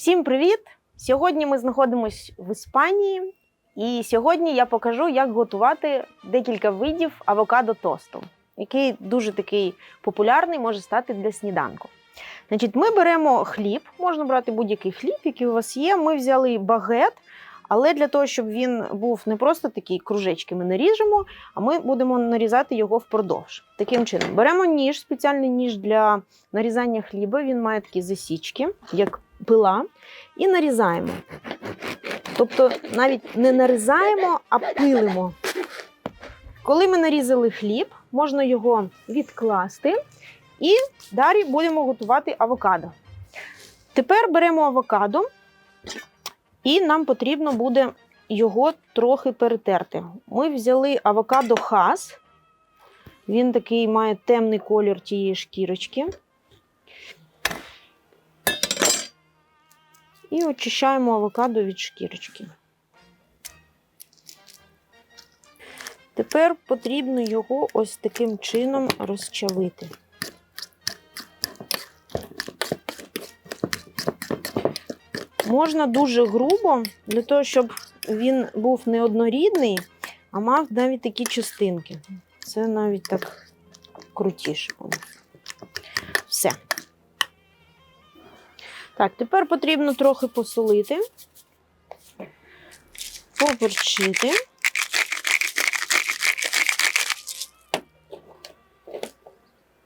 Всім привіт! Сьогодні ми знаходимося в Іспанії, і сьогодні я покажу, як готувати декілька видів авокадо тосту, який дуже такий популярний може стати для сніданку. Значить, ми беремо хліб, можна брати будь-який хліб, який у вас є. Ми взяли багет, але для того, щоб він був не просто такий кружечки, ми наріжемо, а ми будемо нарізати його впродовж. Таким чином, беремо ніж, спеціальний ніж для нарізання хліба. Він має такі засічки, як пила, і нарізаємо. Тобто навіть не нарізаємо, а пилимо. Коли ми нарізали хліб, можна його відкласти і далі будемо готувати авокадо. Тепер беремо авокадо, і нам потрібно буде його трохи перетерти. Ми взяли авокадо хас. Він такий має темний колір тієї шкірочки. І очищаємо авокадо від шкірочки. Тепер потрібно його ось таким чином розчавити. Можна дуже грубо, для того, щоб він був не однорідний, а мав навіть такі частинки. Це навіть так крутіше. Все. Так, тепер потрібно трохи посолити, поперчити.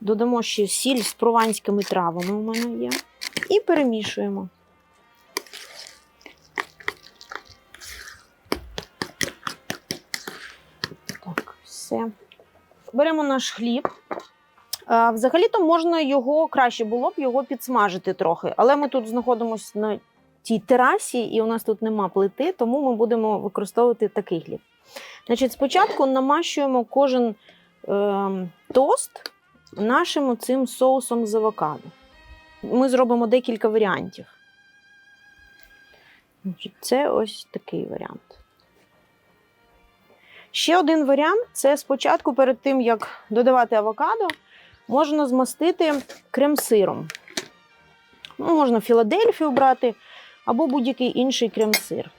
Додамо ще сіль з прованськими травами у мене є. І перемішуємо. Так, все. Беремо наш хліб. Взагалі-то можна його краще було б його підсмажити трохи, але ми тут знаходимося на тій терасі, і у нас тут нема плити, тому ми будемо використовувати такий хліб. Значить, спочатку намащуємо кожен е, тост нашим цим соусом з авокадо. Ми зробимо декілька варіантів. Це ось такий варіант. Ще один варіант це спочатку, перед тим, як додавати авокадо, можна змастити крем-сиром. Ну, можна Філадельфію брати або будь-який інший крем-сир.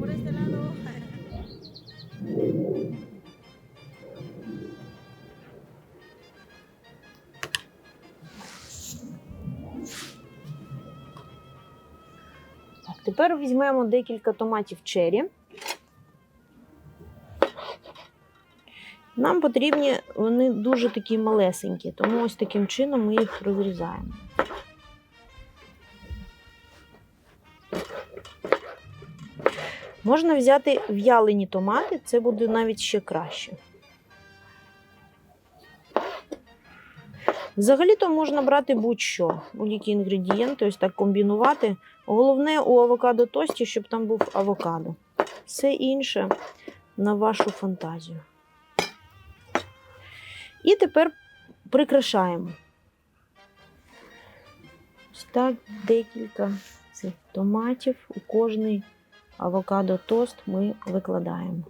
Por este. Тепер візьмемо декілька томатів чері. Нам потрібні вони дуже такі малесенькі, тому ось таким чином ми їх розрізаємо. Можна взяти в'ялені томати, це буде навіть ще краще. Взагалі-то можна брати будь-що, будь-які інгредієнти, ось так комбінувати. Головне у авокадо тості, щоб там був авокадо. Все інше на вашу фантазію. І тепер прикрашаємо. Ось так декілька цих томатів у кожний авокадо тост ми викладаємо.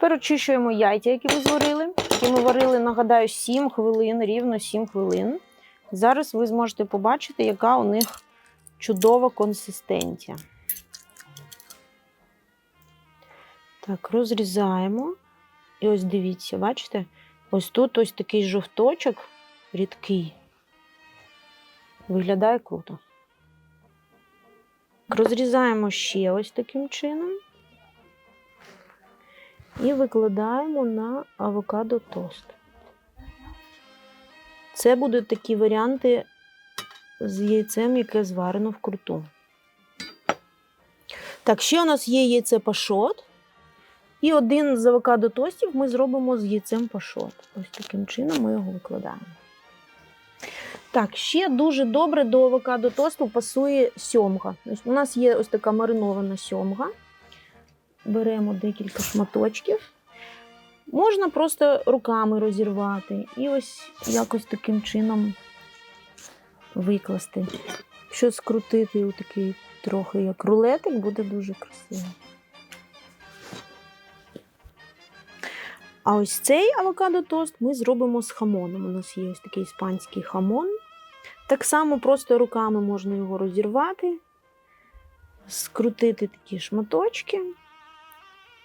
Тепер очищуємо яйця, які ми зварили. Які ми варили, нагадаю, 7 хвилин, рівно 7 хвилин. Зараз ви зможете побачити, яка у них чудова консистенція. Так, розрізаємо. І ось дивіться, бачите? Ось тут ось такий жовточок рідкий. Виглядає круто. Розрізаємо ще ось таким чином. І викладаємо на авокадо тост. Це будуть такі варіанти з яйцем, яке зварено вкруту. Так, ще у нас є яйце пашот. І один з авокадо тостів ми зробимо з яйцем пашот. Ось таким чином ми його викладаємо. Так, ще дуже добре до авокадо тосту пасує сьомга. Ось у нас є ось така маринована сьомга. Беремо декілька шматочків. Можна просто руками розірвати і ось якось таким чином викласти. Якщо скрутити у такий трохи як рулетик, буде дуже красиво. А ось цей авокадо тост ми зробимо з хамоном. У нас є ось такий іспанський хамон. Так само просто руками можна його розірвати, скрутити такі шматочки,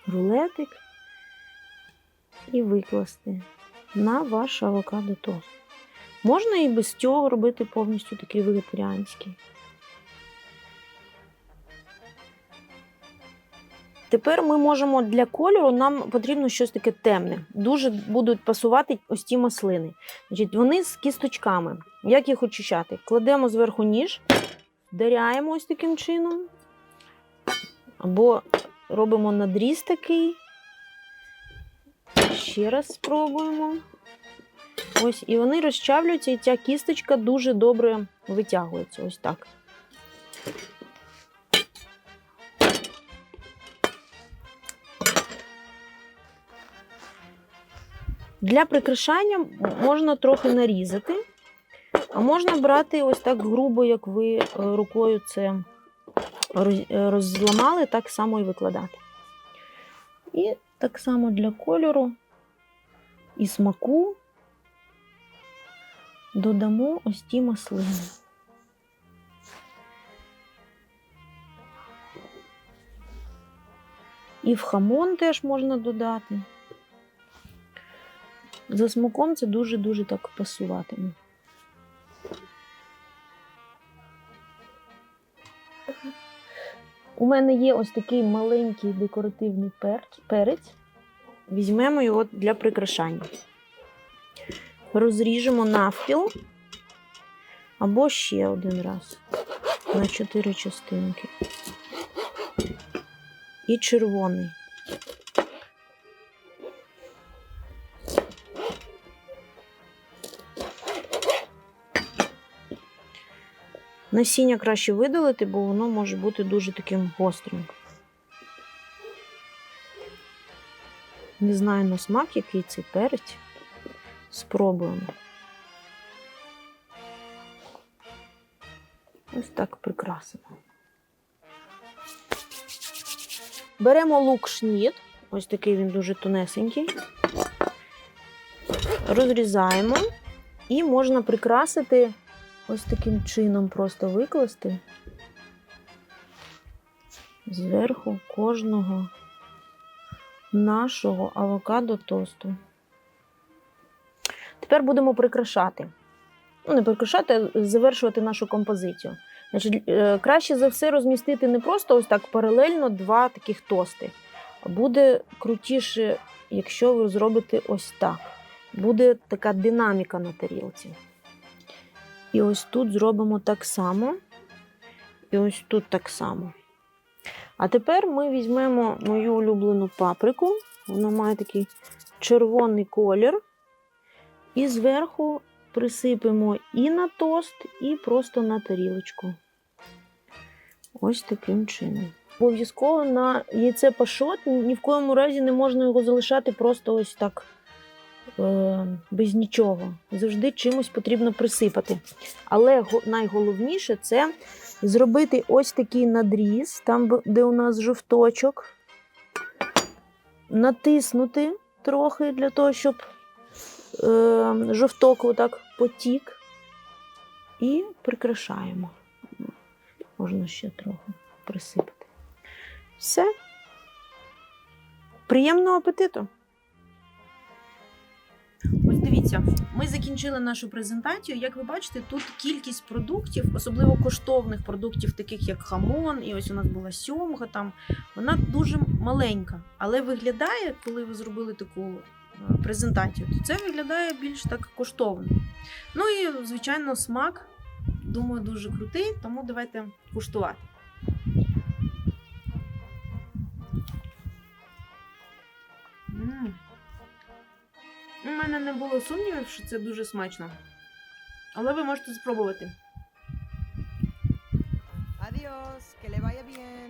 рулетик і викласти на ваш авокадо тост. Можна і без цього робити повністю такий вегетаріанський. Тепер ми можемо для кольору, нам потрібно щось таке темне. Дуже будуть пасувати ось ті маслини. Значить, вони з кісточками. Як їх очищати? Кладемо зверху ніж, вдаряємо ось таким чином. Або робимо надріз такий. Ще раз спробуємо. Ось, і вони розчавлюються, і ця кісточка дуже добре витягується. Ось так. Для прикрашання можна трохи нарізати, а можна брати ось так грубо, як ви е, рукою це розламали, так само і викладати. І так само для кольору і смаку додамо ось ті маслини. І в хамон теж можна додати. За смаком це дуже-дуже так пасуватиме. У мене є ось такий маленький декоративний перець. Візьмемо його для прикрашання. Розріжемо навпіл або ще один раз на чотири частинки. І червоний. Насіння краще видалити, бо воно може бути дуже таким гострим. Не знаю на смак, який цей перець. Спробуємо. Ось так прикрасимо. Беремо лук шніт, ось такий він дуже тонесенький. Розрізаємо і можна прикрасити ось таким чином просто викласти зверху кожного нашого авокадо тосту. Тепер будемо прикрашати. Ну, не прикрашати, а завершувати нашу композицію. Значить, е, краще за все розмістити не просто ось так паралельно два таких тости. Буде крутіше, якщо ви зробите ось так. Буде така динаміка на тарілці. І ось тут зробимо так само. І ось тут так само. А тепер ми візьмемо мою улюблену паприку. Вона має такий червоний колір. І зверху присипемо і на тост, і просто на тарілочку. Ось таким чином. Обов'язково на яйце пашот ні в коєму разі не можна його залишати просто ось так без нічого. Завжди чимось потрібно присипати. Але найголовніше це зробити ось такий надріз, там, де у нас жовточок, натиснути трохи для того, щоб е, жовток отак потік. І прикрашаємо. Можна ще трохи присипати. Все. Приємного апетиту! Ось дивіться, ми закінчили нашу презентацію. Як ви бачите, тут кількість продуктів, особливо коштовних продуктів, таких як хамон, і ось у нас була сьомга, там вона дуже маленька. Але виглядає, коли ви зробили таку е, презентацію, то це виглядає більш так коштовно. Ну і, звичайно, смак, думаю, дуже крутий, тому давайте куштувати. У мене не було сумнівів, що це дуже смачно. Але ви можете спробувати. Adios, que le vaya bien.